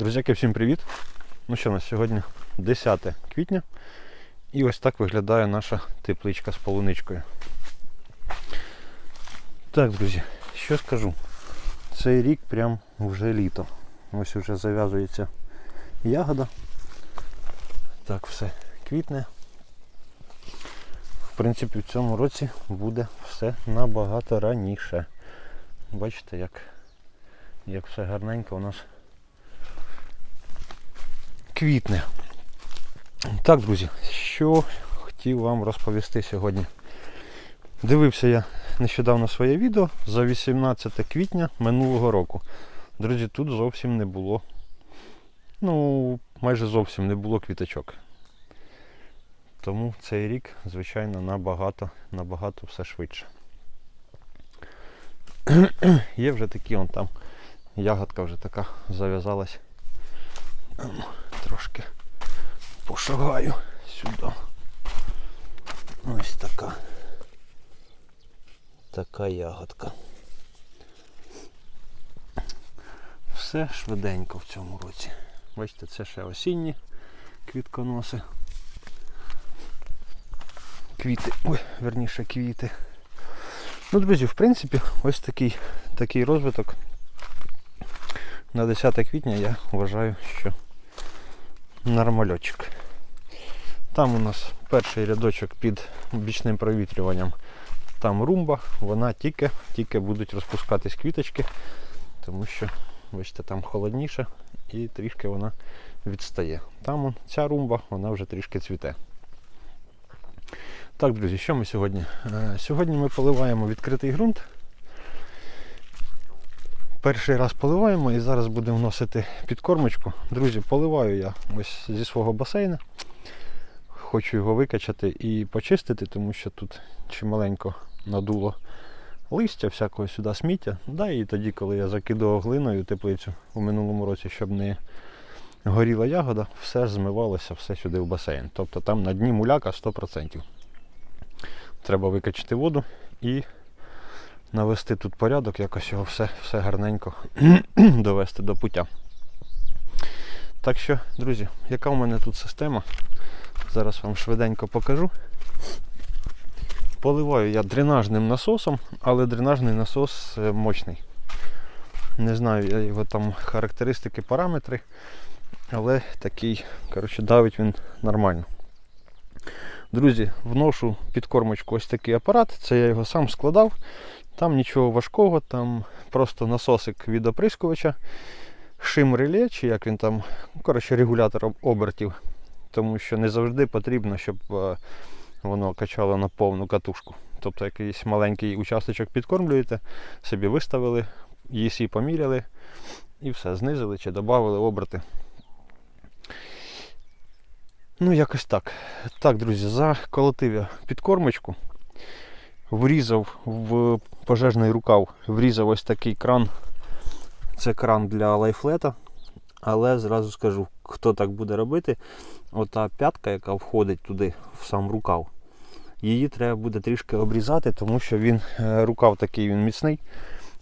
Друзяки, всім привіт! Ну що, на сьогодні 10 квітня. І ось так виглядає наша тепличка з полуничкою. Так, друзі, що скажу? Цей рік прям вже літо. Ось вже зав'язується ягода. Так, все квітне. В принципі, в цьому році буде все набагато раніше. Бачите, як, як все гарненько у нас квітне. Так, друзі, що хотів вам розповісти сьогодні. Дивився я нещодавно своє відео за 18 квітня минулого року. Друзі, тут зовсім не було. Ну, майже зовсім не було квіточок. Тому цей рік, звичайно, набагато, набагато все швидше. Є вже такі, он там ягодка вже така зав'язалась. Трошки пошагаю сюди. Ось така. Така ягодка. Все швиденько в цьому році. Бачите, це ще осінні квітконоси. Квіти, ой, верніше квіти. Ну, друзі, в принципі, ось такий, такий розвиток. На 10 квітня я вважаю, що нормальочок. Там у нас перший рядочок під бічним провітрюванням. Там румба, вона тільки, тільки будуть розпускатись квіточки, тому що, бачите, там холодніше і трішки вона відстає. Там он, ця румба, вона вже трішки цвіте. Так, друзі, що ми сьогодні? Е, Сьогодні ми поливаємо відкритий ґрунт. Перший раз поливаємо і зараз будемо вносити підкормочку. Друзі, поливаю я ось зі свого басейна. Хочу його викачати і почистити, тому що тут чималенько надуло листя, всякого сюди сміття. Да, і тоді, коли я закидував глиною теплицю у минулому році, щоб не горіла ягода, все змивалося, все сюди в басейн. Тобто там на дні муляка 100%. Треба викачати воду і навести тут порядок, якось його все, все гарненько довести до пуття. Так що, друзі, яка у мене тут система? Зараз вам швиденько покажу. Поливаю я дренажним насосом, але дренажний насос е, мощний. Не знаю його там характеристики, параметри, але такий, коротше, давить він нормально. Друзі, вношу підкормочку ось такий апарат, це я його сам складав. Там нічого важкого, там просто насосик від оприскувача, шим реле, чи як він там, ну, коротше, регулятор обертів. Тому що не завжди потрібно, щоб е, воно качало на повну катушку. Тобто якийсь маленький участочок підкормлюєте, собі виставили, їсі поміряли і все, знизили чи додали оберти. Ну, якось так. Так, друзі, заколотив я підкормочку. Врізав в пожежний рукав, врізав ось такий кран. Це кран для лайфлета. Але зразу скажу, хто так буде робити, ота п'ятка, яка входить туди, в сам рукав, її треба буде трішки обрізати, тому що він, е, рукав такий він міцний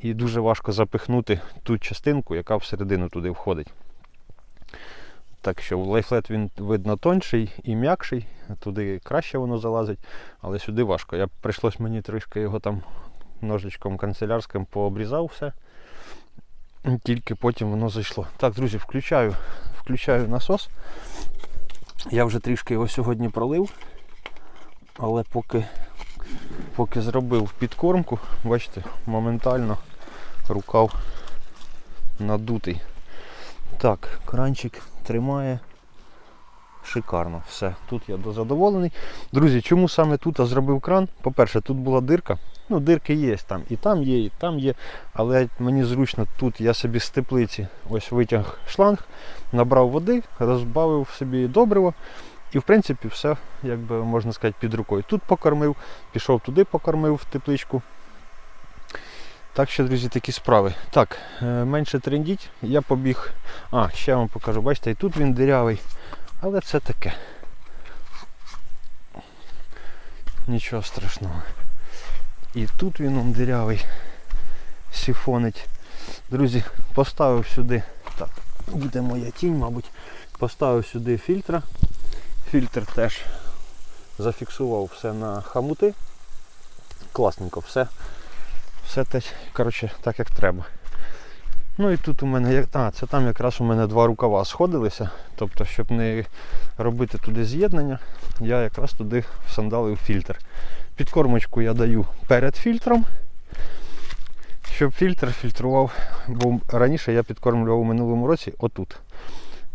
і дуже важко запихнути ту частинку, яка всередину туди входить. Так що лайфлет він видно тонший і м'якший, туди краще воно залазить, але сюди важко. Я прийшлось мені трішки його там ножичком канцелярським пообрізав все. Тільки потім воно зайшло. Так, друзі, включаю, включаю насос. Я вже трішки його сьогодні пролив, але поки, поки зробив підкормку, бачите, моментально рукав надутий. Так, кранчик тримає шикарно. Все, тут я задоволений. Друзі, чому саме тут я зробив кран? По-перше, тут була дирка. Ну, дирки є там, і там є, і там є. Але мені зручно тут я собі з теплиці ось витяг шланг, набрав води, розбавив собі добриво. І в принципі все, як би можна сказати, під рукою. Тут покормив, пішов туди, покормив в тепличку. Так що, друзі, такі справи. Так, е, менше трендіть, я побіг. А, ще вам покажу, бачите, і тут він дирявий. Але це таке. Нічого страшного. І тут він он дирявий. Сіфонить. Друзі, поставив сюди. Так, буде моя тінь, мабуть. Поставив сюди фільтра. Фільтр теж зафіксував все на хамути. Класненько, все. Все те, коротше, так як треба. Ну і тут у мене, а, це там якраз у мене два рукава сходилися. Тобто, щоб не робити туди з'єднання, я якраз туди всандалив фільтр. Підкормочку я даю перед фільтром, щоб фільтр фільтрував, бо раніше я підкормлював у минулому році отут.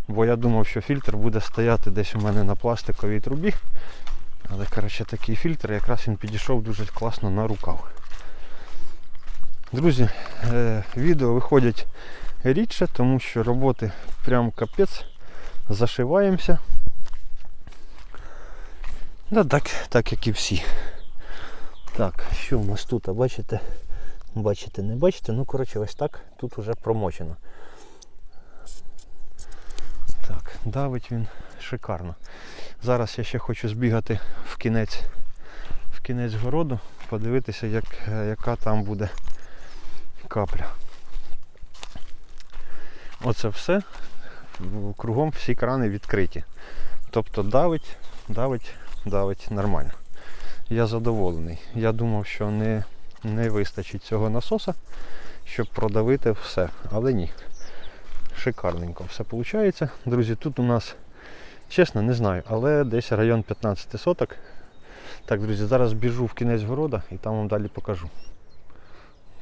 Бо я думав, що фільтр буде стояти десь у мене на пластиковій трубі. Але коротше, такий фільтр якраз він підійшов дуже класно на рукав. Друзі, е, відео виходять рідше, тому що роботи прям капець. Зашиваємося. Да, так, так як і всі. Так, що в нас тут? Бачите? Бачите, не бачите? Ну, коротше, ось так тут вже промочено. Так, давить він шикарно. Зараз я ще хочу збігати в кінець, в кінець городу, подивитися, як, е, яка там буде капля. Оце все. Кругом всі крани відкриті. Тобто давить, давить, давить нормально. Я задоволений. Я думав, що не, не вистачить цього насоса, щоб продавити все. Але ні. Шикарненько все виходить. Друзі, тут у нас, чесно, не знаю, але десь район 15 соток. Так, друзі, зараз біжу в кінець города і там вам далі покажу.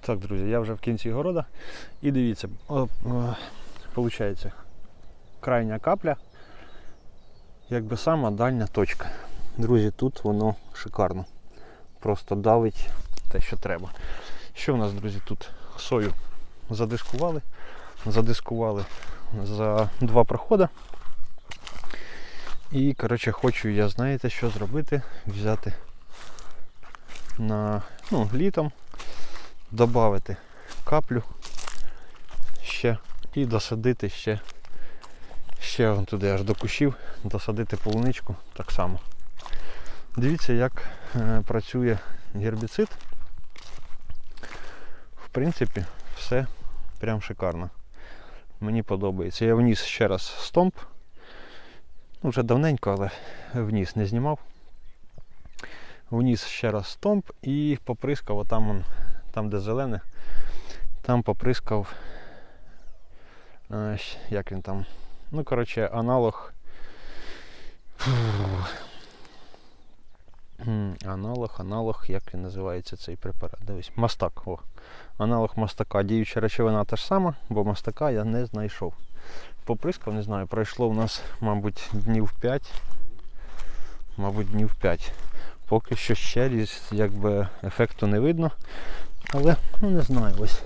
Так, друзі, я вже в кінці города. І дивіться, виходить, крайня капля, якби сама дальня точка. Друзі, тут воно шикарно. Просто давить те, що треба. Що в нас, друзі, тут сою задискували. Задискували за два проходи. І, коротше, хочу я, знаєте, що зробити? Взяти на ну, літом, додати каплю ще і досадити ще, ще туди аж до кущів, досадити полуничку так само. Дивіться, як е, працює гербіцид. В принципі, все прям шикарно. Мені подобається. Я вніс ще раз стомп. Ну, вже давненько, але вніс не знімав. Вніс ще раз стомп і поприскав отам, он, там де зелене, там поприскав. е, Як він там? Ну, коротше, аналог. Аналог, аналог, як він називається цей препарат? Дивись, мастак. О. Аналог мастака. Діюча речовина та ж сама, бо мастака я не знайшов. Поприскав, не знаю, пройшло у нас, мабуть, днів 5. Мабуть, днів 5. Поки що ще якби ефекту не видно. Але, ну не знаю, ось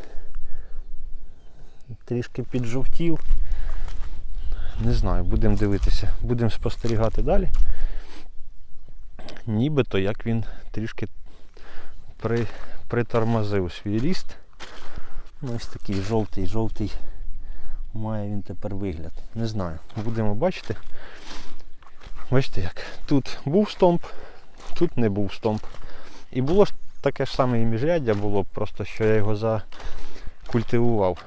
трішки піджовтів. Не знаю, будемо дивитися, будемо спостерігати далі. Нібито як він трішки при, притормозив свій ріст. Ну, ось такий жовтий, жовтий має він тепер вигляд. Не знаю. Будемо бачити. Бачите як. Тут був стомп, тут не був стомп. І було ж таке ж саме і міжряддя було, просто що я його закультивував.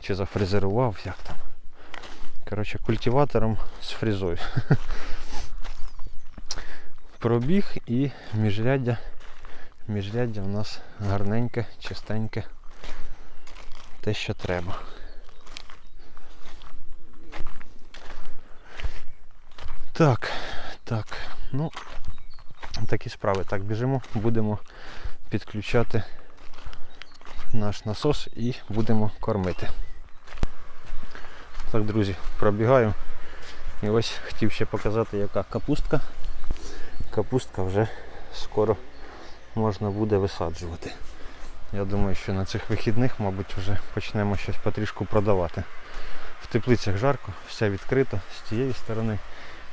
Чи зафрезерував, як там. Коротше, культиватором з фрезою. Пробіг і міжряддя. Міжряддя в нас гарненьке, чистеньке. Те, що треба. Так, так, ну, такі справи. Так, біжимо, будемо підключати наш насос і будемо кормити. Так, друзі, пробігаю. І ось хотів ще показати, яка капустка. Капустка вже скоро можна буде висаджувати. Я думаю, що на цих вихідних, мабуть, вже почнемо щось потрішку продавати. В теплицях жарко, все відкрито з тієї сторони,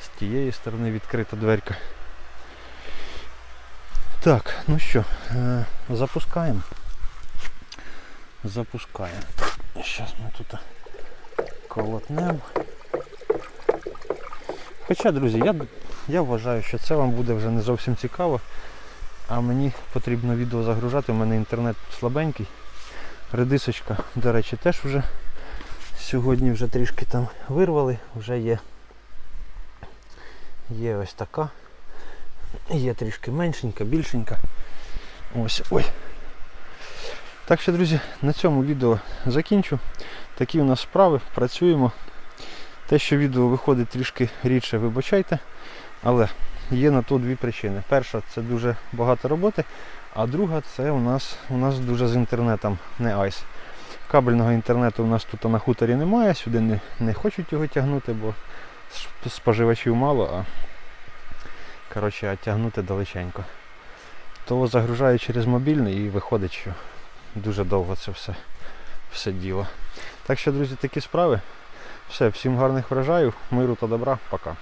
з тієї сторони відкрита дверка. Так, ну що, е, запускаємо. Запускаємо. Зараз ми тут колотнемо. Хоча, друзі, я, я вважаю, що це вам буде вже не зовсім цікаво. А мені потрібно відео загружати, у мене інтернет слабенький. Редисочка, до речі, теж вже Сьогодні вже трішки там вирвали, вже є. Є ось така. Є трішки меншенька, більшенька. Ось ой. Так що, друзі, на цьому відео закінчу. Такі у нас справи, працюємо. Те, що відео виходить трішки рідше, вибачайте. Але є на то дві причини. Перша це дуже багато роботи, а друга це у нас у нас дуже з інтернетом не айс. Кабельного інтернету у нас тут на хуторі немає, сюди не, не хочуть його тягнути, бо споживачів мало, а коротше, тягнути далеченько. То загружаю через мобільний і виходить, що дуже довго це все, все діло. Так що, друзі, такі справи. Все, всім гарних вражаю, миру та добра, пока.